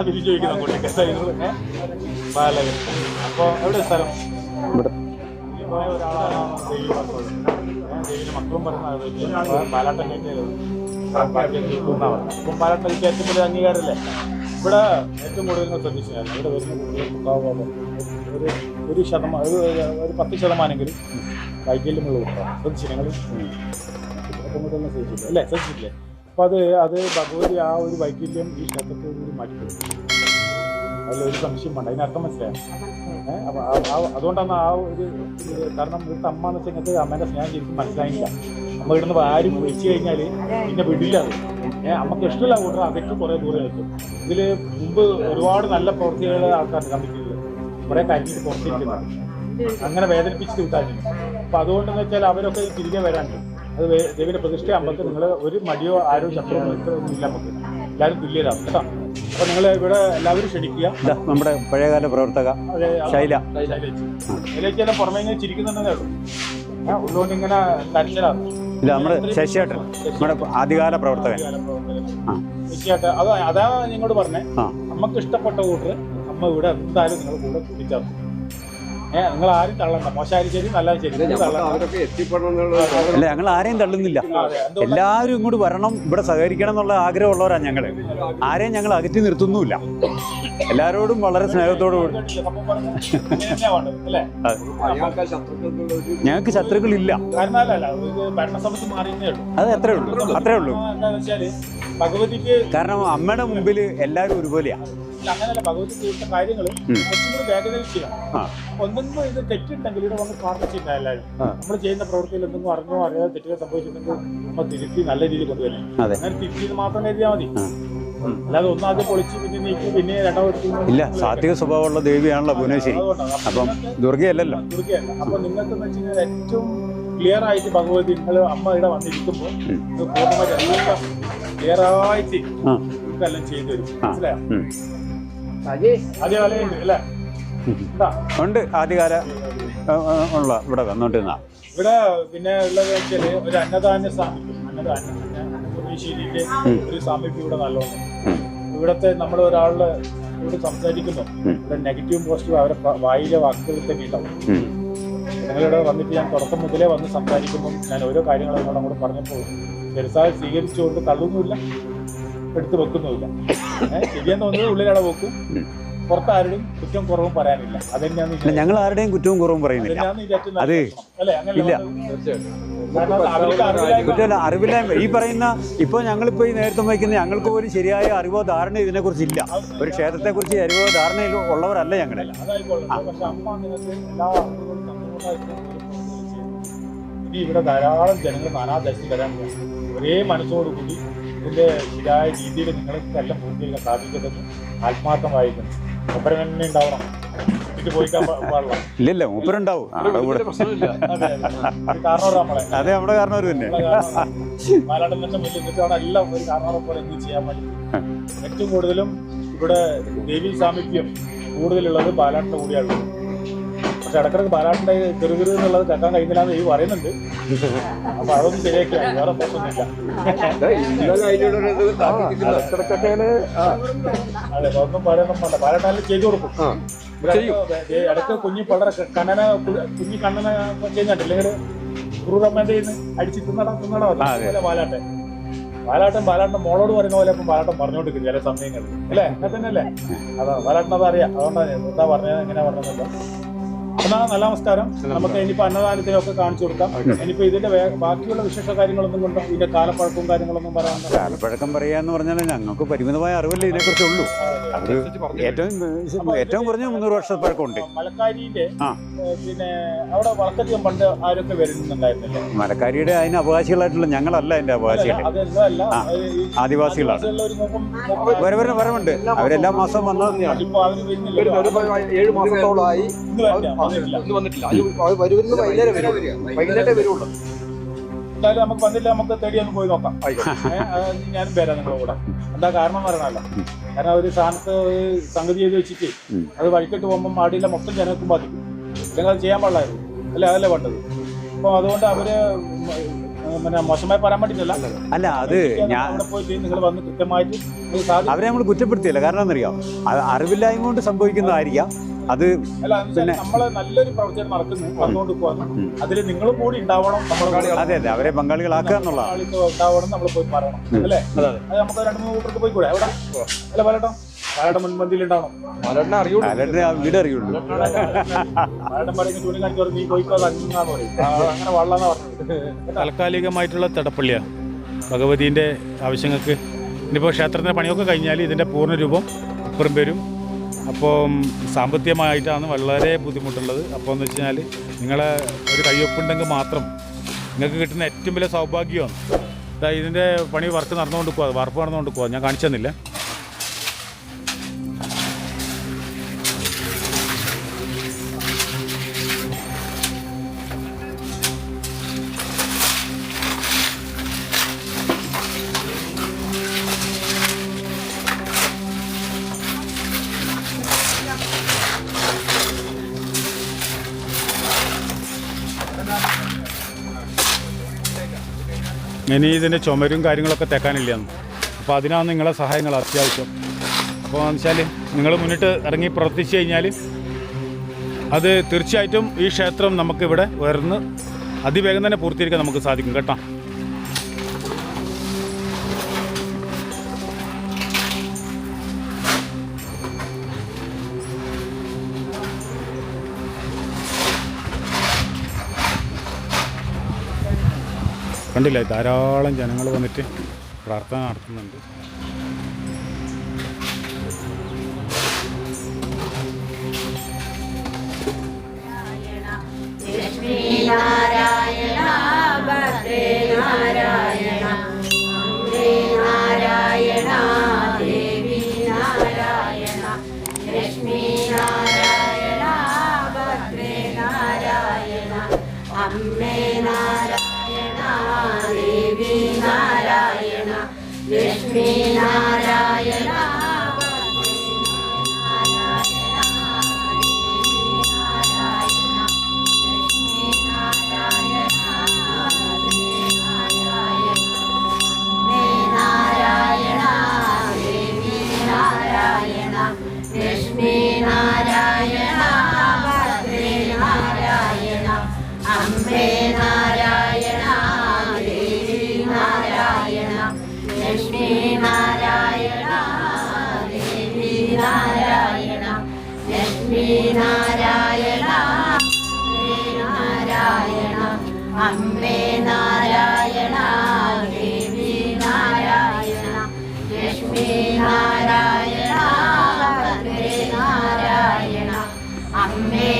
ചോദിച്ചിട്ട് അവർ ചോദിക്കണം അങ്ങോട്ടേക്ക് ബാലകൻ. അപ്പൊ എവിടെ സ്ഥലം? ഇവിടെ. മക്കളും പറയുന്നത് പാലാട്ടം കേട്ടത് അപ്പം വലിയ അംഗീകാരമല്ലേ. ഇവിടെ ഏറ്റവും കൂടുതൽ ശ്രദ്ധിച്ചു ഞാൻ ഇവിടെ ഒരു ഒരു ശതമാനം ഒരു ഒരു പത്ത് ശതമാനമെങ്കിലും വൈകല്യമുള്ള കുട്ടികളാണ് ശ്രദ്ധിച്ചു ഞങ്ങൾ ഏറ്റവും കൂടുതൽ ശ്രദ്ധിച്ചില്ല. അല്ലേ? ശ്രദ്ധിച്ചില്ലേ അപ്പോൾ അത് അത് ഭഗവതി ആ ഒരു വൈകല്യം ഈ ക്ഷേത്രത്തിൽ കൂടി മാറ്റിക്കൊടുക്കും അതിലൊരു സംശയം വേണ്ട. അതിനർത്ഥം മനസ്സിലായി? അപ്പൊ അതുകൊണ്ടാണ് ആ ഒരു കാരണം ഇവിടുത്തെ അമ്മ എന്ന് വെച്ചാൽ അമ്മേന്റെ സ്നേഹം ശരിക്കും മനസ്സിലായില്ല. അമ്മ ഇവിടുന്ന് ആരും വിളിച്ചു കഴിഞ്ഞാൽ പിന്നെ വിടില്ല അത്. ഏഹ് അമ്മയ്ക്ക് ഇഷ്ടമില്ല കൂട്ടർ അതൊക്കെ കുറെ ദൂരെ വെക്കും ഇതിൽ മുമ്പ് ഒരുപാട് നല്ല പ്രവൃത്തികൾ ആൾക്കാർ കമ്മിറ്റിയിൽ കുറെ കഴിഞ്ഞിട്ട് പുറത്തിരിക്കുന്നത്. അങ്ങനെ വേദനിപ്പിച്ച് വിട്ടായിരുന്നു. അപ്പൊ അതുകൊണ്ടെന്ന് വെച്ചാൽ അവരൊക്കെ തിരികെ വരാണ്ട് അത് ദേവിയുടെ പ്രതിഷ്ഠ നിങ്ങൾ ഒരു മടിയോ ആരോ ശത്രുവോ ഇല്ല നമുക്ക്. എല്ലാവരും തുല്യരാണ് കേട്ടോ? അപ്പൊ നിങ്ങൾ ഇവിടെ എല്ലാവരും ക്ഷണിക്കുക. നമ്മുടെ പഴയകാല പ്രവർത്തക ശൈല. ശൈലേച്ചിയെല്ലാം പുറമേ ഇങ്ങനെ ചിരിക്കുന്നുണ്ടെന്നേ ഉള്ളൂ. ഉള്ളതുകൊണ്ട് ഇങ്ങനെ കരച്ചിലാണ് ഇല്ല നമ്മുടെ ശശിയേട്ടൻ നമ്മുടെ ആദ്യകാല പ്രവർത്തകൻ. ആ. തീർച്ചയായിട്ടും അത് അതാ നിങ്ങളോട് പറഞ്ഞേ. നമുക്ക് ഇഷ്ടപ്പെട്ട കൂട്ടർ അമ്മ ഇവിടെ എന്തായാലും നിങ്ങൾ കൂടെ കൂട്ടിച്ചേർക്കും. ഏഹ് നിങ്ങൾ ആരും തള്ളണ്ട. മോശമായാലും ശരി നല്ല ശരി. അല്ല ഞങ്ങൾ ആരെയും തള്ളുന്നില്ല. എല്ലാവരും ഇങ്ങോട്ട് വരണം ഇവിടെ സഹകരിക്കണം എന്നുള്ള ആഗ്രഹമുള്ളവരാണ് ഞങ്ങൾ ആരെയും ഞങ്ങൾ അകറ്റി നിർത്തുന്നുമില്ല. എല്ലാവരോടും വളരെ സ്നേഹത്തോടു കൂടി. ഞങ്ങൾക്ക് ശത്രുക്കളില്ല. അത് അത്രേ ഉള്ളൂ. അത്രേ ഉള്ളൂ. കാരണം അമ്മയുടെ മുമ്പിൽ എല്ലാവരും ഒരുപോലെയാണ് അങ്ങനെയല്ല ഭഗവതി ചെയ്ത കാര്യങ്ങൾ കുറച്ചും കൂടി വേഗതയിൽ ചെയ്യണം ആ. ഇത് തെറ്റുണ്ടെങ്കിൽ ഇവിടെ വന്ന് പ്രാർത്ഥിച്ചില്ല എല്ലാവരും. നമ്മൾ ചെയ്യുന്ന പ്രവൃത്തിയിൽ എന്തെങ്കിലും അറിഞ്ഞോ അറിയാതെ തെറ്റുകൾ സംഭവിച്ചിട്ടുണ്ടെങ്കിൽ നമ്മൾ തിരുത്തി നല്ല രീതിയിൽ കൊണ്ടുവരാം. അങ്ങനെ തിരുത്തിയത് മാത്രം കരുതിയാൽ മതി. അല്ലാതെ ഒന്നാദ്യം പൊളിച്ച് പിന്നെ നീക്കി പിന്നെ രണ്ടാമത് ഇല്ല സാത്വിക സ്വഭാവമുള്ള ദേവിയാണല്ലോ ഭുവനേശ്വരി. അപ്പം ദുർഗയല്ലല്ലോ. ദുർഗയല്ല. അപ്പൊ നിങ്ങൾക്ക് എന്ന് വെച്ച് കഴിഞ്ഞാൽ ഏറ്റവും ക്ലിയർ ആയിട്ട് ഭഗവതി നിങ്ങൾ അമ്മ ഇവിടെ വന്നിരിക്കുമ്പോൾ പൂർണമായിട്ട് ക്ലിയർ ആയിട്ട് നിങ്ങൾക്കെല്ലാം ചെയ്തു തരും. മനസ്സിലായോ? ഉണ്ട് ആദ്യകാല ഉള്ള ഇവിടെ വന്നോണ്ടിരുന്ന. ഇവിടെ പിന്നെ ഉള്ളത് വെച്ചാൽ ഒരു അന്നദാന സാമീപ്യം അന്നദാനം പിന്നെ അന്നപൂർണേശ്വരിന്റെ ഒരു സാമീപ്യം ഇവിടെ നല്ലോണം ഇവിടത്തെ നമ്മൾ ഒരാളുടെ ഇവിടെ സംസാരിക്കുന്നു ഇവിടെ നെഗറ്റീവ് പോസിറ്റീവ് അവരെ വായിലെ വാക്കുകളിൽ തന്നെ ഉണ്ടാവും നിങ്ങളിവിടെ വന്നിട്ട് ഞാൻ തുടക്കം മുതലേ വന്ന് സംസാരിക്കുമ്പോൾ ഞാൻ ഓരോ കാര്യങ്ങളും നിങ്ങളോട് അങ്ങോട്ട് പറഞ്ഞപ്പോൾ ചെറുസായി സ്വീകരിച്ചുകൊണ്ട് തള്ളുന്നുമില്ല. എടുത്തു വെക്കുന്നുമില്ല. ശരിയെന്ന് തോന്നുന്നത് ഉള്ളിലട വെക്കും. പുറത്ത് ആരുടെയും കുറ്റം കുറവും പറയാനില്ല. അതെന്നെയാണ് ഞങ്ങൾ ആരുടെയും കുറ്റവും കുറവും പറയുന്നില്ല. അത് ഇല്ല. അറിവില്ലായ്മ കുറ്റമല്ല അറിവില്ലായ്മ. ഈ പറയുന്ന ഇപ്പോൾ ഞങ്ങളിപ്പോൾ ഈ നേരത്തെ വഹിക്കുന്ന ഞങ്ങൾക്ക് ഒരു ശരിയായ അറിവോ ധാരണയോ ഇതിനെക്കുറിച്ച് ഇല്ല ഒരു ക്ഷേത്രത്തെക്കുറിച്ച് അറിവോ ധാരണയിലോ ഉള്ളവരല്ല ഞങ്ങൾ. ഇനി ഇവിടെ ധാരാളം ജനങ്ങൾ നാനാദേശത്ത് വരാൻ ഒരേ മനസ്സോടുകൂടി ഇതിന്റെ ശരിയായ രീതിയിൽ നിങ്ങൾക്ക് എല്ലാം പൂർത്തീകരിക്കാൻ സാധിക്കുന്നത് വായിക്കുന്നു ഒപ്പരം തന്നെ ഉണ്ടാവണം. ഇല്ലല്ല മൂപ്പരുണ്ടാവും. ആളുടെ കൂടെ. അതെ നമ്മുടെ കാരണം ഒരു തന്നെ ഏറ്റവും കൂടുതലും ഇവിടെ ദേവി സാമീപ്യം കൂടുതലുള്ളത് ബാലാട്ടിന്റെ കൂടിയാണ്. പക്ഷെ ഇടക്കിടക്ക് ബാലാട്ടിന്റെ ചെറുകിറു എന്നുള്ളത് കേൾക്കാൻ കഴിയുന്നില്ലാന്ന് ഈ പറയുന്നുണ്ട്. അപ്പൊ അതൊന്നും ശരിയാക്കിയാണ് വേറെ പ്രശ്നമൊന്നുമില്ല. അതെ ഒന്നും പറയാനൊന്നും വേണ്ട. ബാലാട്ടാലും ചെയ്തു കൊടുക്കും. ഇടയ്ക്ക് കുഞ്ഞി വളരെ കണ്ണന കുഞ്ഞി കണ്ണന ചെയ്യുന്നുണ്ട്. അല്ലെങ്കിൽ ക്രൂരമ്മന്റെ അടിച്ച് തിന്നടാ തിന്നടാ അതെ. അതുപോലെ ബാലാട്ടെ ബാലാട്ടൻ ബാലാട്ടൻ മോളോട് പറയുന്ന പോലെ ഇപ്പം ബാലാട്ടൻ പറഞ്ഞോണ്ടിരിക്കും ചില സമയങ്ങളിൽ. അല്ലേ? അങ്ങനെ തന്നെയല്ലേ അതാണ് ബാലാട്ടൻ ബാലാട്ടനത് അറിയാം അതുകൊണ്ടാണ് ഞാൻ എന്താ പറഞ്ഞത് എങ്ങനെ പറഞ്ഞതല്ല എന്നാ നല്ല നമസ്കാരം. നമുക്ക് ഇനിയിപ്പോ അന്നദാനത്തിനൊക്കെ കാണിച്ചു കൊടുക്കാം. ഇനിയിപ്പോ ഇതിന്റെ ബാക്കിയുള്ള വിശേഷ കാര്യങ്ങളൊന്നും കൊണ്ടോ? ഇതിന്റെ കാലപ്പഴക്കവും കാര്യങ്ങളൊന്നും പറയാൻ കാലപ്പഴക്കം പറയാന്ന് പറഞ്ഞാൽ ഞങ്ങൾക്ക് പരിമിതമായ അറിവല്ലേ ഇതിനെക്കുറിച്ച് ഉള്ളൂ. അത് ഏറ്റവും ഏറ്റവും കുറഞ്ഞ മുന്നൂറ് വർഷ പഴക്കമുണ്ട്. മലക്കാരിന്റെ പിന്നെ അവിടെ വളരെയധികം പണ്ട് ആരൊക്കെ വരുന്നുണ്ടായിരുന്നില്ലേ? മലക്കാരിയുടെ അതിന് അവകാശികളായിട്ടുള്ള ഞങ്ങളല്ല അതിന്റെ അവകാശികൾ അതല്ല ആദിവാസികളാണ്. വരവരെ വരവുണ്ട്. അവരെല്ലാ മാസം വന്നതാണ്. ഏഴ് മാസത്തോളമായി. വന്നിട്ടില്ല. ഒന്നും വന്നിട്ടില്ല. അത് വരുന്ന വൈകുന്നേരം വരും. വൈകുന്നേരത്തെ വരുള്ളൂ എന്തായാലും നമുക്ക് വന്നില്ല നമുക്ക് തേടി ഒന്ന് പോയി നോക്കാം. ഞാനും വരാം നിങ്ങളുടെ കൂടെ. എന്താ കാരണം എന്ന് കാരണം ഒരു സ്ഥാനത്ത് സംഗതി ചെയ്ത് വെച്ചിട്ട് അത് വഴിക്കിട്ട് പോകുമ്പോൾ മാടിയിലെ മൊത്തം ജനങ്ങൾക്കും ബാധിക്കും. അല്ലെങ്കിൽ അത് ചെയ്യാൻ പാടില്ലായിരുന്നു. അല്ലേ? അതല്ലേ വേണ്ടത്? അപ്പോൾ അതുകൊണ്ട് അവർ പിന്നെ മോശമായി പറയാൻ അല്ല അത് ഞാൻ അവരെ നമ്മൾ കുറ്റപ്പെടുത്തിയല്ല? കാരണം എന്നറിയാം അത് അറിവില്ലായ്മ കൊണ്ട് സംഭവിക്കുന്നതായിരിക്കാം. അത് പിന്നെ നല്ലൊരു പ്രവർത്തനം നടക്കുന്നു അതിൽ നിങ്ങളും കൂടി ഉണ്ടാവണം അതെ അതെ അവരെ പങ്കാളികളാക്കുക എന്നുള്ളതാണ്. ഉണ്ടാവണം നമ്മൾ പോയി പറയണം അല്ലേ? അത് നമുക്ക് രണ്ട് മൂന്ന് കൂട്ടർക്ക് പോയി കൂടെ എവിടെ അല്ല മുൻപന്തിയിൽ ഉണ്ടാവണം. അറിയുള്ളൂ വീട് അറിയുള്ളൂ. നീ പോയിക്കോ അങ്ങനെ വള്ളാന്നാ താൽക്കാലികമായിട്ടുള്ള തടപ്പള്ളിയാണ് ഭഗവതിന്റെ ആവശ്യങ്ങൾക്ക്. ഇനിയിപ്പോൾ ക്ഷേത്രത്തിന്റെ പണിയൊക്കെ കഴിഞ്ഞാൽ ഇതിന്റെ പൂർണ രൂപം അപ്പുറം വരും അപ്പോൾ സാമ്പത്തികമായിട്ടാണ് വളരെ ബുദ്ധിമുട്ടുള്ളത്. അപ്പോൾ എന്ന് വെച്ച് കഴിഞ്ഞാൽ നിങ്ങളെ ഒരു കയ്യൊപ്പുണ്ടെങ്കിൽ മാത്രം നിങ്ങൾക്ക് കിട്ടുന്ന ഏറ്റവും വലിയ സൗഭാഗ്യമാണ്. ഇതാ ഇതിന്റെ പണി വർക്ക് നടന്നുകൊണ്ട് പോകാം വാർപ്പ് നടന്നുകൊണ്ട് പോകാം ഞാൻ കാണിച്ചു തന്നില്ല? ഇനി ഇതിന്റെ ചുമരും കാര്യങ്ങളൊക്കെ തേക്കാനില്ല അപ്പോൾ അതിനാണ് നിങ്ങളെ സഹായങ്ങൾ അത്യാവശ്യം. അപ്പോൾ എന്ന് വെച്ചാൽ നിങ്ങൾ മുന്നിട്ട് ഇറങ്ങി പ്രവർത്തിച്ചു കഴിഞ്ഞാൽ അത് തീർച്ചയായിട്ടും ഈ ക്ഷേത്രം നമുക്കിവിടെ ഉയർന്ന് അതിവേഗം തന്നെ പൂർത്തീകരിക്കാൻ നമുക്ക് സാധിക്കും കേട്ടോ. കണ്ടില്ലേ? ധാരാളം ജനങ്ങൾ വന്നിട്ട് പ്രാർത്ഥന നടത്തുന്നുണ്ട്. ലക്ഷ്മീനാരായണ ഭദ്രേ നാരായണ നാരായണ. അമ്മേ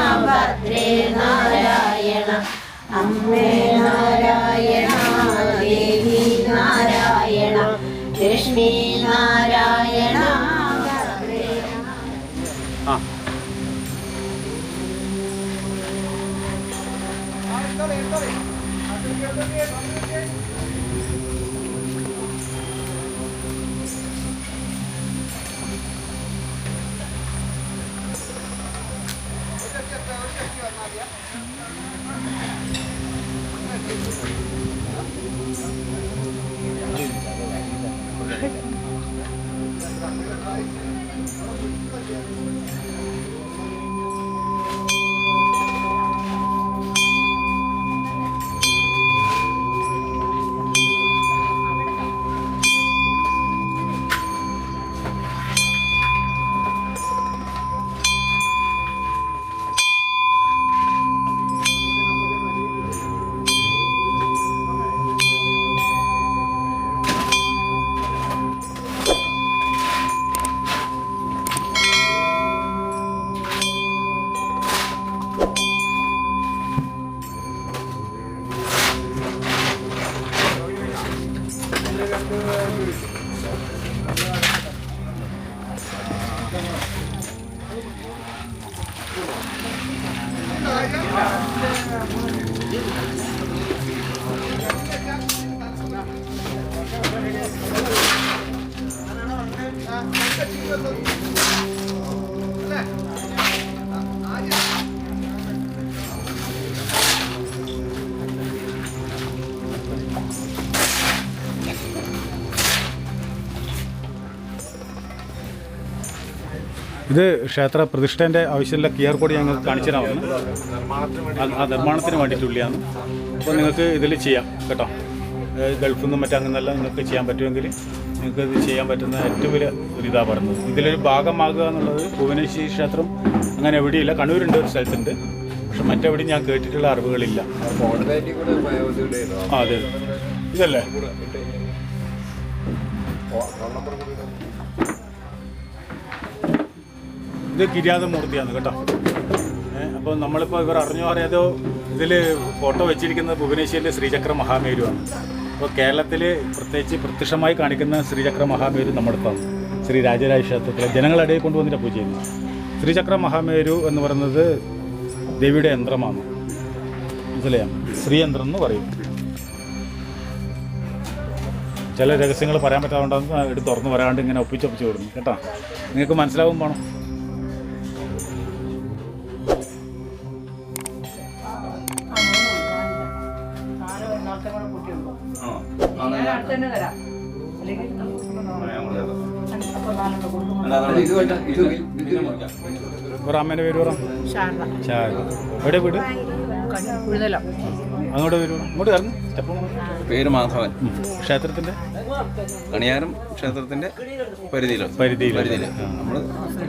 അമ്മേ നാരായണ ദേവി Narayana Lakshmi Narayana Thank you. Thank you. ഭദ്രേ ആ ഇത് ക്ഷേത്ര പ്രതിഷ്ഠേന്റെ ആവശ്യമുള്ള ക്യു ആർ കോഡ് ഞങ്ങൾ കാണിച്ചു തരാമെന്ന് ആ നിർമ്മാണത്തിന് വേണ്ടിയിട്ടുള്ളതാണ്. അപ്പോൾ നിങ്ങൾക്ക് ഇതിൽ ചെയ്യാം കേട്ടോ. ഗൾഫിൽ നിന്നും മറ്റങ്ങനെല്ലാം നിങ്ങൾക്ക് ചെയ്യാൻ പറ്റുമെങ്കിൽ നിങ്ങൾക്ക് ഇത് ചെയ്യാൻ പറ്റുന്ന ഏറ്റവും വലിയ ഒരു ഇതാണ് പറയുന്നത്. ഇതിലൊരു ഭാഗമാകുക എന്നുള്ളത് ഭുവനേശ്വരി ക്ഷേത്രം അങ്ങനെ എവിടെയില്ല. കണ്ണൂരുണ്ട് ഒരു സ്ഥലത്തുണ്ട്. പക്ഷെ മറ്റെവിടെയും ഞാൻ കേട്ടിട്ടുള്ള അറിവുകളില്ല. അതെ. ഇതല്ലേ? ഇത് കിരാതമൂർത്തിയാണ് കേട്ടോ. അപ്പോൾ നമ്മളിപ്പോൾ ഇവർ അറിഞ്ഞോ അറിയാതോ ഇതിൽ ഫോട്ടോ വെച്ചിരിക്കുന്നത് ഭുവനേശ്വരിലെ ശ്രീചക്ര മഹാമേരുവാണ് അപ്പോൾ കേരളത്തിൽ പ്രത്യേകിച്ച് പ്രത്യക്ഷമായി കാണിക്കുന്ന ശ്രീചക്ര മഹാമേരു നമ്മളിപ്പം ശ്രീ രാജരാജ ക്ഷേത്രത്തിലെ ജനങ്ങളിടയിൽ കൊണ്ടുവന്നിട്ട് പൂജ ചെയ്യുന്നത് ശ്രീചക്ര മഹാമേരു എന്ന് പറയുന്നത് ദേവിയുടെ യന്ത്രമാണ്. മനസ്സിലായാം? ശ്രീയന്ത്രം എന്ന് പറയും. ചില രഹസ്യങ്ങൾ പറയാൻ പറ്റാതുകൊണ്ടാണ് എടുത്ത് തുറന്ന് വരാണ്ട് ഇങ്ങനെ ഒപ്പിച്ചൊപ്പിച്ച് വിടുന്നു കേട്ടോ? നിങ്ങൾക്ക് മനസ്സിലാവും വേണം ഇവർ അമ്മേന്റെ പേര് എവിടെ വീട് അങ്ങോട്ട് വരൂ. അങ്ങോട്ട് ഇറങ്ങും സ്റ്റെപ്പ് പേര് മാധവൻ. ക്ഷേത്രത്തിന്റെ? കണിയാരം ക്ഷേത്രത്തിന്റെ പരിധിയിലാണ് പരിധിയിൽ പരിധിയിൽ നമ്മൾ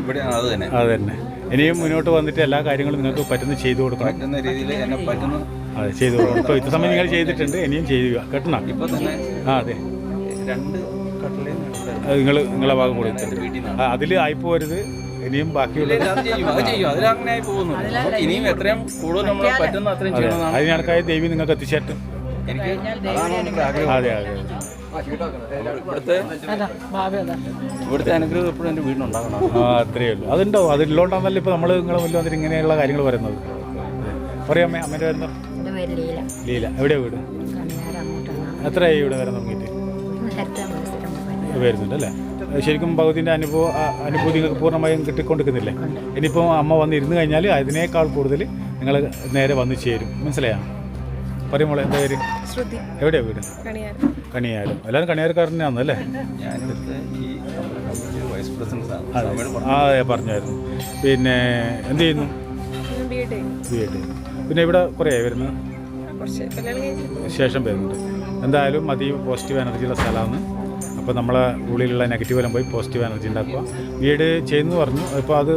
ഇവിടെ അത് തന്നെ. അത് തന്നെ. ഇനിയും മുന്നോട്ട് വന്നിട്ട് എല്ലാ കാര്യങ്ങളും നിങ്ങൾക്ക് പറ്റുന്ന ചെയ്തു കൊടുക്കണം. പറ്റുന്ന രീതിയിൽ എന്നെ പറ്റുന്ന. അതെ ചെയ്തു കൊടുക്കണം. ഇപ്പോൾ ഇത്ര സമയം നിങ്ങൾ ചെയ്തിട്ടുണ്ട് ഇനിയും ചെയ്യുക. കേട്ടോ ഇപ്പൊ തന്നെ ആ അതെ. രണ്ട് കട്ടലയും അത് നിങ്ങൾ നിങ്ങളെ ഭാഗം കൂടി എന്റെ വീട്ടിൽ നിന്നാണ് അതിൽ ആയിപ്പോരുത് ഇനിയും ബാക്കിയുള്ള ഇനിയും എത്രയും കൂടുതൽ നമ്മൾ പറ്റുന്ന അത്രയും ചെയ്യണം അതിന് കണക്കായ ദേവി നിങ്ങൾക്ക് എത്തിച്ചേട്ടും എനിക്ക് അതാണ് ആഗ്രഹം? അതെ അതെ. ഇവിടുത്തെ? ഇവിടുത്തെ അനുഗ്രഹം എപ്പോഴും എന്റെ വീടിനുണ്ടാകണം ആ അത്രയേ ഉള്ളൂ. അതുണ്ടാവും അതുള്ളതുകൊണ്ടാണല്ലോ ഇപ്പോൾ നമ്മൾ നിങ്ങളെ മുന്നിൽ വന്നിട്ട് ഇങ്ങനെയുള്ള കാര്യങ്ങൾ പറയുന്നത്? പറയാം അമ്മേ അമ്മേന്റെ വരുന്ന ലീല. എവിടെയാണ് എവിടെയാ വീട്? എത്രയായി ഇവിടെ വരാൻ തുടങ്ങിയിട്ട്? വരുന്നുണ്ട് അല്ലേ ശരിക്കും ഭഗവതിന്റെ അനുഭവം അനുഭൂതി നിങ്ങൾക്ക് പൂർണമായും കിട്ടിക്കൊണ്ടിരിക്കുന്നില്ലേ? ഇനിയിപ്പോൾ അമ്മ വന്നിരുന്നു കഴിഞ്ഞാൽ അതിനേക്കാൾ കൂടുതൽ നിങ്ങൾ നേരെ വന്നു ചേരും. മനസ്സിലായോ? പറയുമ്പോൾ എന്താ പേര് ശ്രുതി. എവിടെയാണ് വീട്? കണിയാർ എല്ലാവരും കണിയാർക്കാരനാണ് അല്ലേ? ഞാനിവിടുത്തെ ഈ വൈസ് പ്രസിഡന്റ് ആണ്. അതെ. ആ പറഞ്ഞായിരുന്നു. പിന്നെ എന്ത് ചെയ്യുന്നു? ബി എഡ് പിന്നെ ഇവിടെ കുറേ വരുന്നത്? ശേഷം വരുന്നുണ്ട്. എന്തായാലും അതീവ പോസിറ്റീവ് എനർജിയുള്ള സ്ഥലമാണ്. അപ്പോൾ നമ്മളെ ഉള്ളിലുള്ള നെഗറ്റീവ് എല്ലാം പോയി പോസിറ്റീവ് എനർജി ഉണ്ടാക്കുക. വീട് ചെയ്യുന്നു പറഞ്ഞു. ഇപ്പോൾ അത്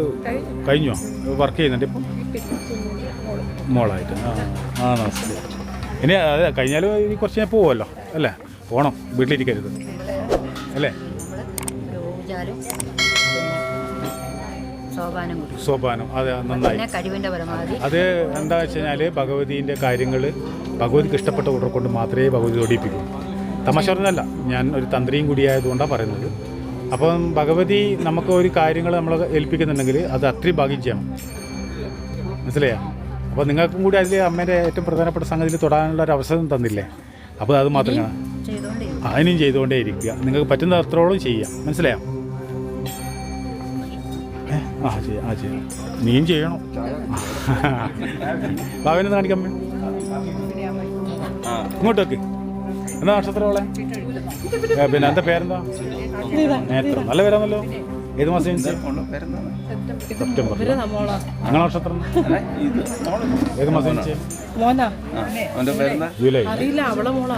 കഴിഞ്ഞോ? വർക്ക് ചെയ്യുന്നുണ്ട് ഇപ്പം? മോളായിട്ട്. ആ ആ നമസ്തേ. ഇനി അതെ കഴിഞ്ഞാലും ഇനി കുറച്ച് ഞാൻ പോവുമല്ലോ അല്ലേ? പോകണം വീട്ടിലിരിക്കരുത്. അല്ലേ? സോപാനം അതെ നന്നായി. അത് എന്താ വെച്ച് കഴിഞ്ഞാൽ ഭഗവതിന്റെ കാര്യങ്ങൾ ഭഗവതിക്ക് ഇഷ്ടപ്പെട്ട കൂടെ കൊണ്ട് മാത്രമേ ഭഗവതി ഓടിപ്പിക്കൂ. തമാശ പറഞ്ഞല്ല ഞാൻ ഒരു തന്ത്രിയും കൂടിയായതുകൊണ്ടാണ് പറയുന്നത്. അപ്പം ഭഗവതി നമുക്ക് ഒരു കാര്യങ്ങൾ നമ്മൾ ഏൽപ്പിക്കുന്നുണ്ടെങ്കിൽ അത് അത്രയും ഭാഗ്യം ചെയ്യണം മനസ്സിലായോ? അപ്പോൾ നിങ്ങൾക്കും കൂടി അതിൽ അമ്മേന്റെ ഏറ്റവും പ്രധാനപ്പെട്ട സംഗതിയിൽ തൊടാനുള്ള ഒരു അവസരം തന്നില്ലേ? അപ്പോൾ അത് മാത്രം അതിനും ചെയ്തുകൊണ്ടേ ഇരിക്കുക. നിങ്ങൾക്ക് പറ്റുന്ന അത്രോളം ചെയ്യാം. മനസ്സിലായോ? ആ ചെയ്യാം ആ ചെയ്യാം. നീയും ചെയ്യണം. ഭാവനെന്ന് കാണിക്കാം ഇങ്ങോട്ട് വെക്ക് എന്താ നക്ഷത്രമോളെ? പിന്നെ എന്താ പേരെന്താ? നേത്രം. നല്ല പേരാണല്ലോ. ഏത് മാസം സെപ്റ്റംബർ. ഞങ്ങളെ നക്ഷത്രം? അല്ല, ഇത് മോൾ. ഏത് മാസം ജൂലൈ. അറിയില്ല അവളെ മോളാ.